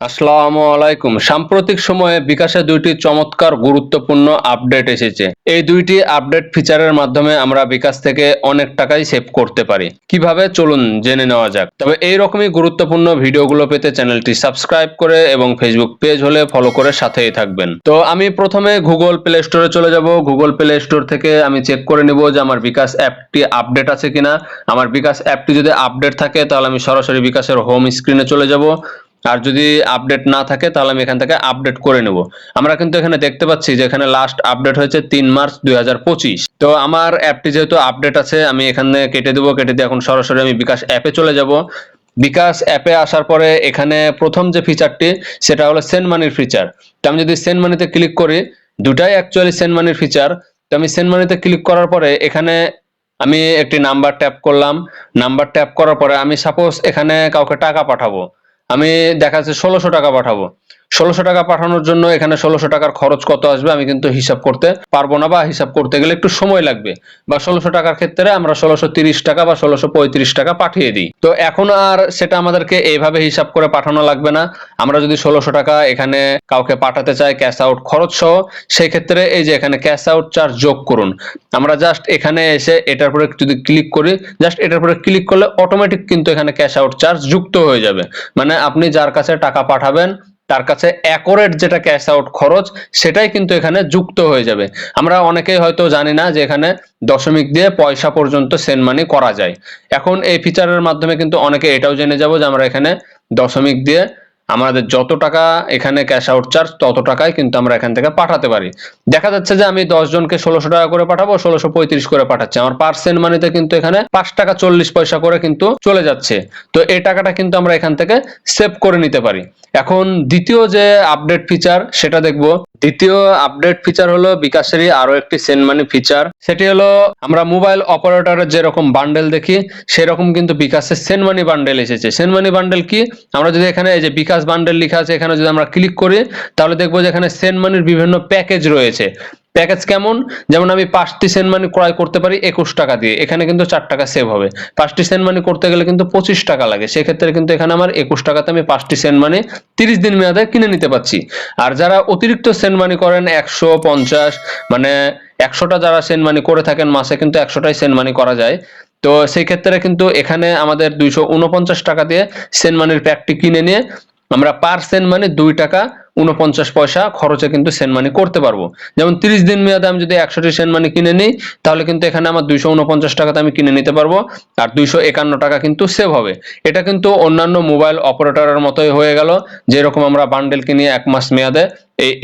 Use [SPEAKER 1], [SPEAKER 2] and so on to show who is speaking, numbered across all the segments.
[SPEAKER 1] আসসালামু আলাইকুম। সাম্প্রতিক সময়ে বিকাশে দুইটি চমৎকার গুরুত্বপূর্ণ আপডেট এসেছে। এই দুইটি আপডেট ফিচারের মাধ্যমে আমরা বিকাশ থেকে অনেক টাকাই সেভ করতে পারি। কীভাবে? চলুন জেনে নেওয়া যাক। তবে এই রকমই গুরুত্বপূর্ণ ভিডিওগুলো পেতে চ্যানেলটি সাবস্ক্রাইব করে এবং ফেসবুক পেজ হলে ফলো করে সাথেই থাকবেন। তো আমি প্রথমে গুগল প্লে স্টোরে চলে যাব। গুগল প্লে স্টোর থেকে আমি চেক করে নেব যে আমার বিকাশ অ্যাপটি আপডেট আছে কিনা। আমার বিকাশ অ্যাপটি যদি আপডেট থাকে তাহলে আমি সরাসরি বিকাশের হোম স্ক্রিনে চলে যাব। আর যদি আপডেট না থাকে, তাহলে আমি এখান থেকে আপডেট করে নেব। আমরা কিন্তু এখানে দেখতে পাচ্ছি যে এখানে লাস্ট আপডেট হয়েছে তিন মার্চ দুই হাজার পঁচিশ। তো আমার অ্যাপটি যেহেতু আপডেট আছে, আমি এখানে কেটে দেবো, কেটে দিয়ে এখন সরাসরি আমি বিকাশ অ্যাপে চলে যাব। বিকাশ অ্যাপে আসার পরে এখানে প্রথম যে ফিচারটি সেটা হলো সেন্ড মানির ফিচার তো আমি যদি সেন্ড মানিতে ক্লিক করি, দুটাই অ্যাকচুয়ালি সেন্ড মানির ফিচার তো আমি সেন্ড মানিতে ক্লিক করার পরে এখানে আমি একটি নাম্বার ট্যাপ করলাম। নাম্বার ট্যাপ করার পরে আমি সাপোজ এখানে কাউকে টাকা পাঠাবো। আমি দেখা যাচ্ছে ষোলোশো টাকা পাঠাবো। ষোলোশো টাকা পাঠানোর জন্য এখানে ষোলোশো টাকার খরচ কত আসবে আমি কিন্তু হিসাব করতে পারব না বা হিসাব করতে গেলে একটু সময় লাগবে। বা ষোলোশো টাকার ক্ষেত্রে আমরা ষোলোশো তিরিশ টাকা বা ষোলোশো পঁয়ত্রিশ টাকা পাঠিয়ে দিই। তো এখন আর সেটা আমাদেরকে এইভাবে হিসাব করে পাঠানো লাগবে না। আমরা যদি ষোলোশো টাকা এখানে কাউকে পাঠাতে চাই ক্যাশ আউট খরচ সহ সেই ক্ষেত্রে এই যে এখানে ক্যাশ আউট চার্জ যোগ করুন। আমরা জাস্ট এখানে এসে এটার উপরে যদি ক্লিক করি, জাস্ট এটার উপরে ক্লিক করলে অটোমেটিক কিন্তু এখানে ক্যাশ আউট চার্জ যুক্ত হয়ে যাবে। মানে আপনি যার কাছে টাকা পাঠাবেন তার কাছে অ্যাকোরেট যেটা ক্যাশ আউট খরচ, সেটাই কিন্তু এখানে যুক্ত হয়ে যাবে। আমরা অনেকেই হয়তো জানি না যে এখানে দশমিক দিয়ে পয়সা পর্যন্ত সেন্ড মানি করা যায়। এখন এই ফিচারের মাধ্যমে কিন্তু অনেকে এটাও জেনে যাব যে আমরা এখানে দশমিক দিয়ে আমাদের যত টাকা এখানে ক্যাশ আউট চার্জ তত টাকাই কিন্তু আমরা এখান থেকে পাঠাতে পারি। দেখা যাচ্ছে যে আমি দশ জনকে ষোলোশো টাকা করে পাঠাবো, ষোলোশো পঁয়ত্রিশ করে পাঠাচ্ছি। আমার পার্সেন্ট মানিতে কিন্তু এখানে পাঁচ টাকা চল্লিশ পয়সা করে কিন্তু চলে যাচ্ছে। তো এই টাকাটা কিন্তু আমরা এখান থেকে সেভ করে নিতে পারি। এখন দ্বিতীয় যে আপডেট ফিচার সেটা দেখব। দ্বিতীয় আপডেট ফিচার হলো বিকাশেরই আরও একটি সেন্ড মানি ফিচার সেটি হলো আমরা মোবাইল অপারেটরের যেরকম বান্ডেল দেখি, সেরকম কিন্তু বিকাশের সেন্ড মানি বান্ডেল এসেছে। সেন্ড মানি বান্ডেল কি? আমরা যদি এখানে এই যে বিকাশ বান্ডেল লেখা আছে, এখানে যদি আমরা ক্লিক করি, তাহলে দেখব যে এখানে সেন্ড মানির বিভিন্ন প্যাকেজ রয়েছে। প্যাকেজ কেমন? যেমন আমি পাঁচটি সেন্ট মানি ক্রয় করতে পারি একুশ টাকা দিয়ে, এখানে কিন্তু চার টাকা সেভ হবে। পাঁচটি সেন্ট মানি করতে গেলে কিন্তু পঁচিশ টাকা লাগে, সেক্ষেত্রে কিন্তু এখানে আমার একুশ টাকাতে আমি পাঁচটি সেন্ট মানি তিরিশ দিন মেয়াদে কিনে নিতে পারছি। আর যারা অতিরিক্ত সেন্ট মানি করেন, একশো পঞ্চাশ মানে একশোটা যারা সেন্ট মানি করে থাকেন, মাসে কিন্তু একশোটাই সেন্ট মানি করা যায়। তো সেই ক্ষেত্রে কিন্তু এখানে আমাদের দুইশো উনপঞ্চাশ টাকা দিয়ে সেন্ট মানির প্যাকটি কিনে নিয়ে আমরা পার সেন্ট মানে দুই টাকা উনপঞ্চাশ পয়সা খরচে কিন্তু সেন্ট মানি করতে পারব। যেমন তিরিশ দিন মেয়াদে আমি যদি একশোটি সেন্ট মানি কিনে নিই, তাহলে কিন্তু এখানে আমার দুইশো উনপঞ্চাশ টাকাতে আমি কিনে নিতে পারব আর দুইশো একান্ন টাকা কিন্তু সেভ হবে। এটা কিন্তু অন্যান্য মোবাইল অপারেটরের মতোই হয়ে গেল, যেরকম আমরা বান্ডেল কিনি এক মাস মেয়াদে।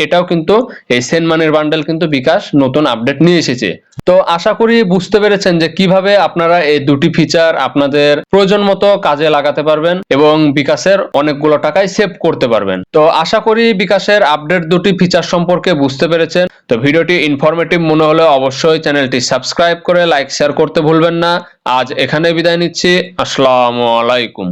[SPEAKER 1] এটাও কিন্তু, এই সেন্ট মানির বান্ডেল কিন্তু বিকাশ নতুন আপডেট নিয়ে এসেছে। তো আশা করি বুঝতে পেরেছেন যে কীভাবে আপনারা এই দুটি ফিচার আপনাদের প্রয়োজন মতো কাজে লাগাতে পারবেন এবং বিকাশের অনেকগুলো টাকাই সেভ করতে পারবেন। তো আশা করি বিকাশের আপডেট দুটি ফিচার সম্পর্কে বুঝতে পেরেছেন। তো ভিডিওটি ইনফরমেটিভ মনে হলে অবশ্যই চ্যানেলটি সাবস্ক্রাইব করে লাইক শেয়ার করতে ভুলবেন না। আজ এখানে বিদায় নিচ্ছি। আসসালামু আলাইকুম।